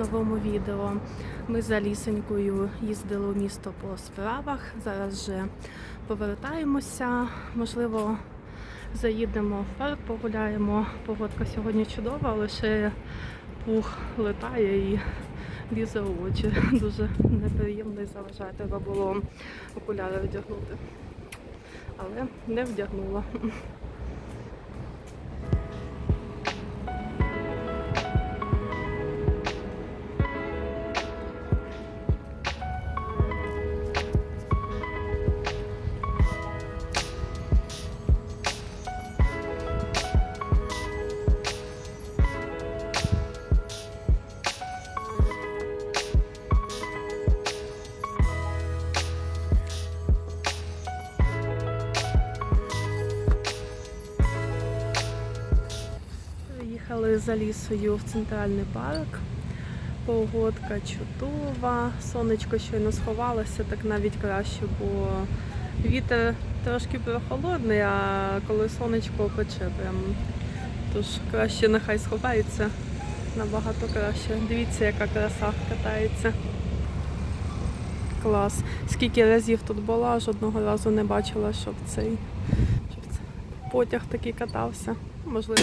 новому відео. Ми з Алісенькою їздили у місто по справах. Зараз вже повертаємося. Можливо, заїдемо в парк, погуляємо. Погодка сьогодні чудова, лише пух летає і лізе у очі. Дуже неприємно і заважає. Треба було окуляри вдягнути. Але не вдягнула. За лісою в центральний парк. Погодка чудова, сонечко щойно сховалося, так навіть краще, бо вітер трошки прохолодний, а коли сонечко пече прям. Тож краще нехай сховається набагато краще. Дивіться, яка краса катається. Клас. Скільки разів тут була, жодного разу не бачила, щоб цей щоб потяг такий катався. Можливо.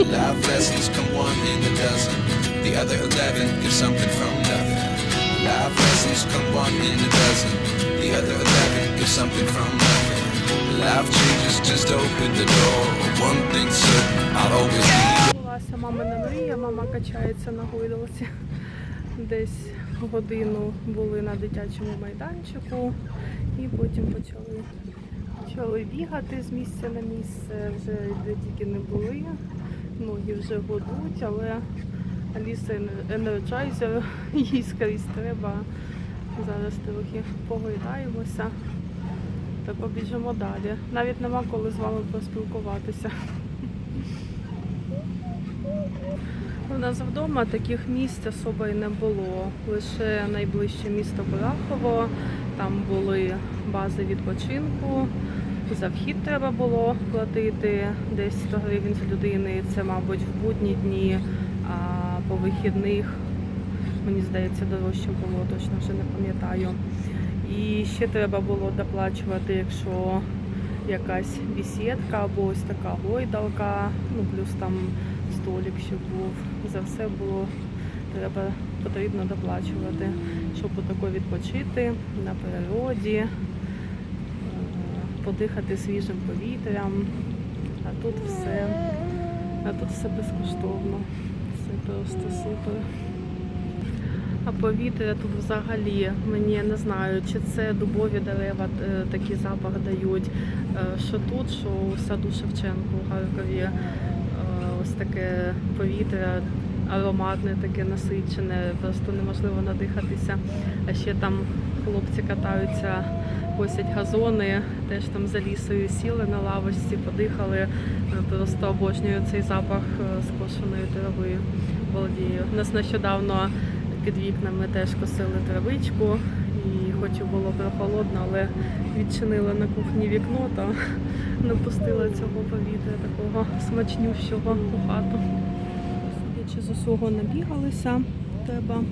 Life lessons come one in a dozen. The other eleven get something from nothing. Life lessons come one in a dozen. The other eleven get something from nothing. Life changes just open the door. One thing's certain, I'll always be. Була мамина мрія, мама качається на гойдалці. Десь годину були на дитячому майданчику і потім почали, почали бігати з місця на місце. Вже де тільки не були. Ноги вже годуть, але Аліса енерджайзер, їй скрізь треба. Зараз трохи погойдаємося та побіжимо далі. Навіть нема коли з вами поспілкуватися. У нас вдома таких місць особо і не було. Лише найближче місто Курахово. Там були бази відпочинку. За вхід треба було платити десь 100 гривень з людини. Це, мабуть, в будні дні, а по вихідних, мені здається, дорожче було, точно вже не пам'ятаю. І ще треба було доплачувати, якщо якась бесідка або ось така гойдалка, ну плюс там столик ще був. За все було треба потрібно доплачувати, щоб отако відпочити на природі, подихати свіжим повітрям. А тут все, а тут все безкоштовно. Все просто супер. А повітря тут взагалі мені не знаю, чи це дубові дерева е, такий запах дають. е, Що тут, що у саду Шевченко у Харкові е, ось таке повітря ароматне, таке насичене, просто неможливо надихатися. А ще там хлопці катаються, косять газони, теж там за лісою сіли на лавочці, подихали. Е, Просто обожнюю цей запах е, скошеної трави. У нас нещодавно під вікнами теж косили травичку, і хоч і було прохолодно, але відчинила на кухні вікно та не пустила цього повітря такого смачнющого у хату. Судячи з усього набігалися, треба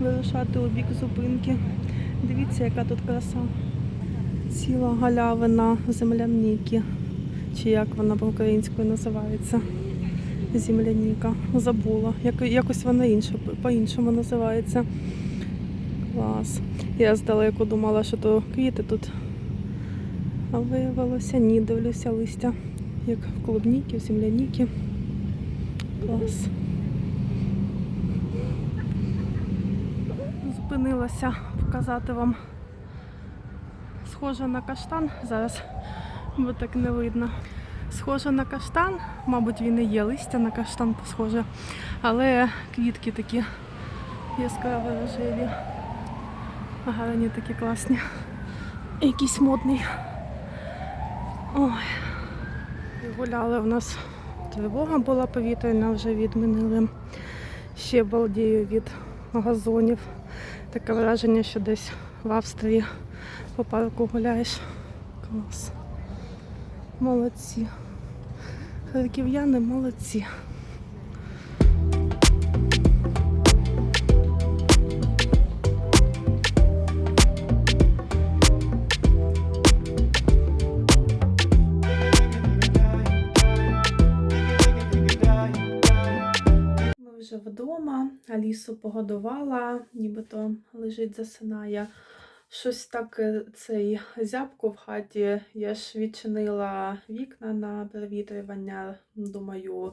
вирушати у бік зупинки. Дивіться, яка тут краса. Ціла галявина земляніки, чи як вона по-українською називається. Земляніка. Забула. Як, якось вона інше, по-іншому називається. Клас. Я здалеку думала, що то квіти тут. А виявилося, ні, дивлюся листя, як в клубніки, в земляніки. Клас. Зупинилася показати вам. Схоже на каштан зараз, бо так не видно. Схоже на каштан, мабуть, він і є листя на каштан схоже, але квітки такі яскраво рожеві. Гарні такі класні. Якийсь модний. Ой. Гуляли в нас тривога була повітряна, вже відмінили. Ще балдію від газонів. Таке враження, що десь в Австрії по парку гуляєш. Клас. Молодці. Харків'яни молодці. Алісу погодувала, нібито лежить, засинає. Щось так е, цей зябко в хаті. Я ж відчинила вікна на провітрювання. Думаю,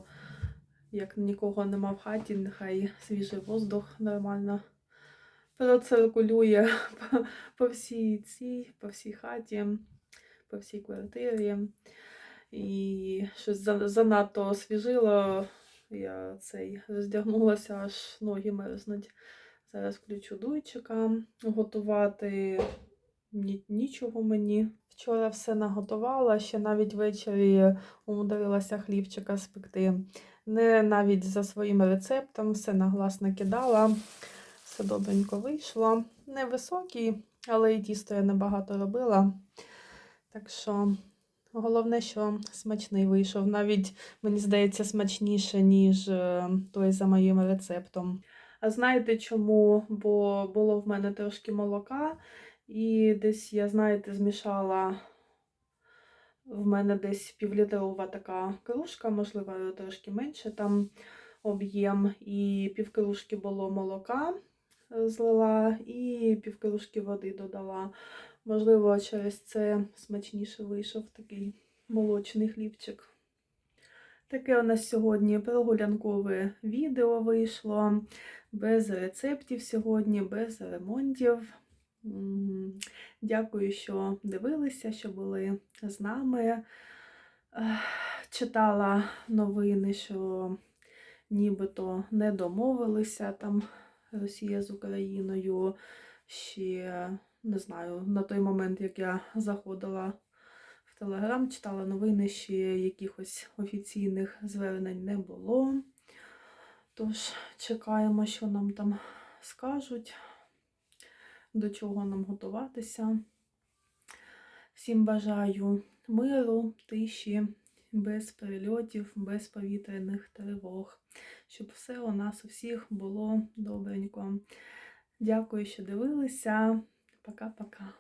як нікого нема в хаті, нехай свіжий воздух нормально проциркулює по всій цій, по всій хаті, по всій квартирі. І щось занадто освіжило. Я цей роздягнулася, аж ноги мерзнуть. Зараз включу дуйчика готувати. Ні, нічого мені. Вчора все наготувала, ще навіть ввечері умудрилася хлібчика спекти. Не навіть за своїм рецептом, все на глаз накидала. Все добренько вийшло. Невисокий, але і тісто я небагато робила. Так що головне, що смачний вийшов. Навіть, мені здається, смачніше, ніж е, той за моїм рецептом. А знаєте чому? Бо було в мене трошки молока, і десь я, знаєте, змішала. В мене десь півлітрова така кружка, можливо, трошки менше там об'єм. І півкружки було молока е, злила, і півкружки води додала. Можливо, через це смачніше вийшов такий молочний хлібчик. Таке у нас сьогодні прогулянкове відео вийшло. Без рецептів сьогодні, без ремонтів. Дякую, що дивилися, що були з нами. Читала новини, що нібито не домовилися там Росія з Україною. Ще не знаю, на той момент, як я заходила в Телеграм, читала новини, ще якихось офіційних звернень не було. Тож чекаємо, що нам там скажуть, до чого нам готуватися. Всім бажаю миру, тиші, без прильотів, без повітряних тривог, щоб все у нас у всіх було добренько. Дякую, що дивилися. Пока-пока.